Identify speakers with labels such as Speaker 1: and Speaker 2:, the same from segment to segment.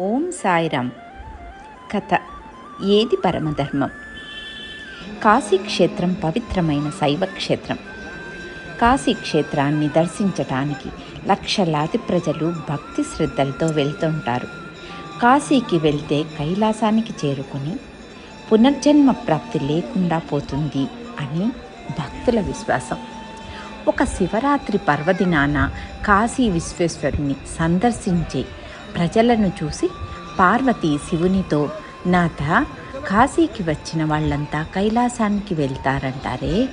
Speaker 1: ఓం సాయిరామ్. కథ ఏది పరమధర్మం? కాశీ క్షేత్రం పవిత్రమైన శైవ క్షేత్రం కాశీ క్షేత్రాన్ని దర్శించటానికి లక్షలాది ప్రజలు భక్తి శ్రద్ధలతో వెళ్తుంటారు. కాశీకి వెళ్తే కైలాసానికి చేరుకుని పునర్జన్మ ప్రాప్తి లేకుండా పోతుంది అని భక్తుల విశ్వాసం. ఒక శివరాత్రి పర్వదినాన కాశీ విశ్వేశ్వరుని సందర్శించే ప్రజలను చూసి పార్వతి శివునితో నాథ కాశీకి వచ్చిన వాళ్ళంతా కైలాసానికి వెళ్తారంటారే?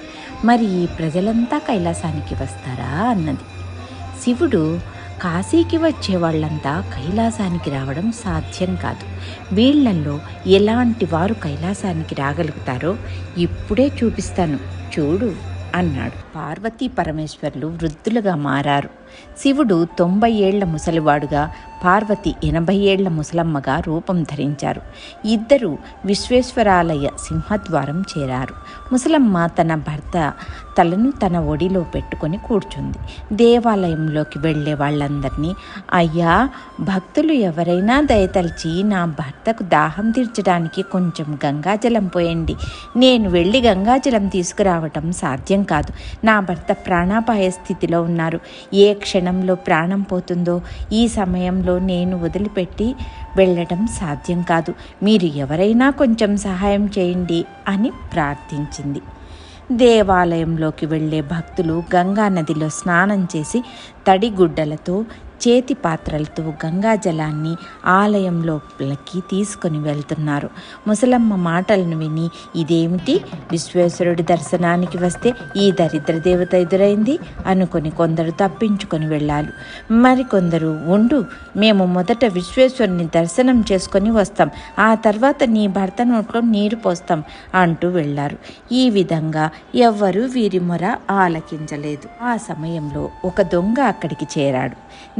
Speaker 1: మరి ఈ ప్రజలంతా కైలాసానికి వస్తారా? అన్నది. శివుడు కాశీకి వచ్చే వాళ్ళంతా కైలాసానికి రావడం సాధ్యం కాదు. వీళ్ళల్లో ఎలాంటి వారు కైలాసానికి రాగలుగుతారో ఇప్పుడే చూపిస్తాను. చూడు అన్నాడు. పార్వతీ పరమేశ్వర్లు వృద్ధులుగా మారారు. శివుడు తొంభై ఏళ్ళ ముసలివాడుగా పార్వతి ఎనభై ఏళ్ళ ముసలమ్మగా రూపం ధరించారు. ఇద్దరు విశ్వేశ్వరాలయ సింహద్వారం చేరారు. ముసలమ్మ తన భర్త తలను తన ఒడిలో పెట్టుకొని కూర్చుంది. దేవాలయంలోకి వెళ్ళే వాళ్ళందరినీ అయ్యా భక్తులు ఎవరైనా దయతలిచి నా భర్తకు దాహం తీర్చడానికి కొంచెం గంగాజలం పోయండి. నేను వెళ్ళి గంగాజలం తీసుకురావటం సాధ్యం కాదు. నా భర్త ప్రాణాపాయ స్థితిలో ఉన్నారు. ఏ క్షణంలో ప్రాణం పోతుందో ఈ సమయంలో నేను వదిలిపెట్టి వెళ్ళటం సాధ్యం కాదు. మీరు ఎవరైనా కొంచెం సహాయం చేయండి అని ప్రార్థించింది. దేవాలయంలోకి వెళ్ళే భక్తులు గంగా నదిలో స్నానం చేసి తడిగుడ్డలతో చేతి పాత్రలతో గంగా జలాన్ని ఆలయంలోకి తీసుకొని వెళ్తున్నారు. ముసలమ్మ మాటలను విని ఇదేమిటి? విశ్వేశ్వరుడి దర్శనానికి వస్తే ఈ దరిద్ర దేవత ఎదురైంది? అనుకొని కొందరు తప్పించుకొని వెళ్ళాలి మరికొందరు ఉండు మేము మొదట విశ్వేశ్వరుని దర్శనం చేసుకొని వస్తాం. ఆ తర్వాత నీ భర్త నోట్లో నీరు పోస్తాం అంటూ వెళ్ళారు. ఈ విధంగా ఎవ్వరూ వీరి మొర ఆలకించలేదు. ఆ సమయంలో ఒక దొంగ అక్కడికి చేరాడు.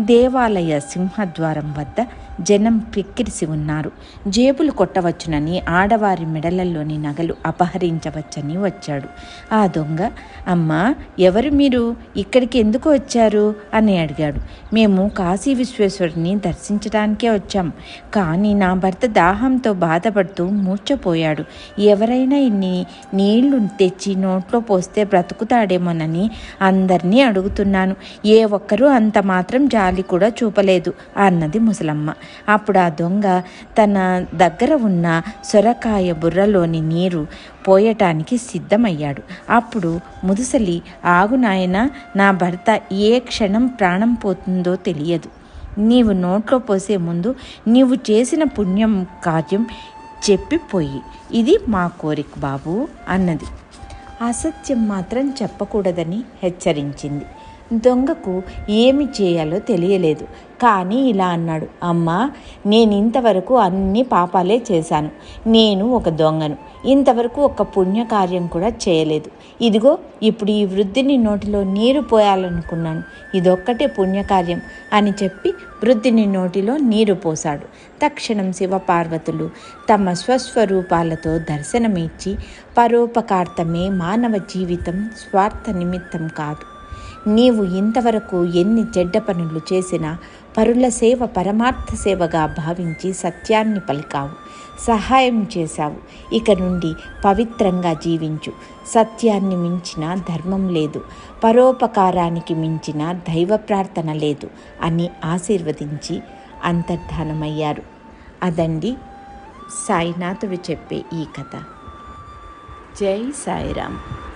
Speaker 1: దేవాలయ సింహద్వారం వద్ద జనం పిక్కిరిసి ఉన్నారు. జేబులు కొట్టవచ్చునని ఆడవారి మెడలలోని నగలు అపహరించవచ్చని వచ్చాడు. ఆ దొంగ అమ్మా ఎవరు మీరు? ఇక్కడికి ఎందుకు వచ్చారు? అని అడిగాడు. మేము కాశీ విశ్వేశ్వరుని దర్శించడానికే వచ్చాం. కానీ నా భర్త దాహంతో బాధపడుతూ మూర్చపోయాడు ఎవరైనా ఇన్ని నీళ్ళు తెచ్చి నోట్లో పోస్తే బ్రతుకుతాడేమోనని అందరినీ అడుగుతున్నాను. ఏ ఒక్కరూ అంత మాత్రం జాలి కూడా చూపలేదు అన్నది ముసలమ్మ. అప్పుడు ఆ దొంగ తన దగ్గర ఉన్న సొరకాయ బుర్రలోని నీరు పోయటానికి సిద్ధమయ్యాడు. అప్పుడు ముదుసలి ఆగు నాయన నా భర్త ఏ క్షణం ప్రాణం పోతుందో తెలియదు. నీవు నోట్లో పోసే ముందు నీవు చేసిన పుణ్యం కార్యం చెప్పిపోయి ఇది మా కోరిక బాబు అన్నది. అసత్యం మాత్రం చెప్పకూడదని హెచ్చరించింది. దొంగకు ఏమి చేయాలో తెలియలేదు. కానీ ఇలా అన్నాడు. అమ్మా నేను ఇంతవరకు అన్ని పాపాలే చేశాను. నేను ఒక దొంగను. ఇంతవరకు ఒక పుణ్యకార్యం కూడా చేయలేదు. ఇదిగో ఇప్పుడు ఈ వృద్ధిని నోటిలో నీరు పోయాలనుకున్నాను. ఇదొక్కటే పుణ్యకార్యం అని చెప్పి వృద్ధిని నోటిలో నీరు పోశాడు. తక్షణం శివపార్వతులు తమ స్వస్వరూపాలతో దర్శనమిచ్చి పరోపకార్థమే మానవ జీవితం స్వార్థ నిమిత్తం కాదు. నీవు ఇంతవరకు ఎన్ని చెడ్డ పనులు చేసినా పరుల సేవ పరమార్థ సేవగా భావించి సత్యాన్ని పలికావు సహాయం చేశావు. ఇక నుండి పవిత్రంగా జీవించు. సత్యాన్ని మించిన ధర్మం లేదు. పరోపకారానికి మించిన దైవ ప్రార్థన లేదు అని ఆశీర్వదించి అంతర్ధానమయ్యారు. అదండి సాయినాథుడు చెప్పే ఈ కథ. జై సాయిరామ్.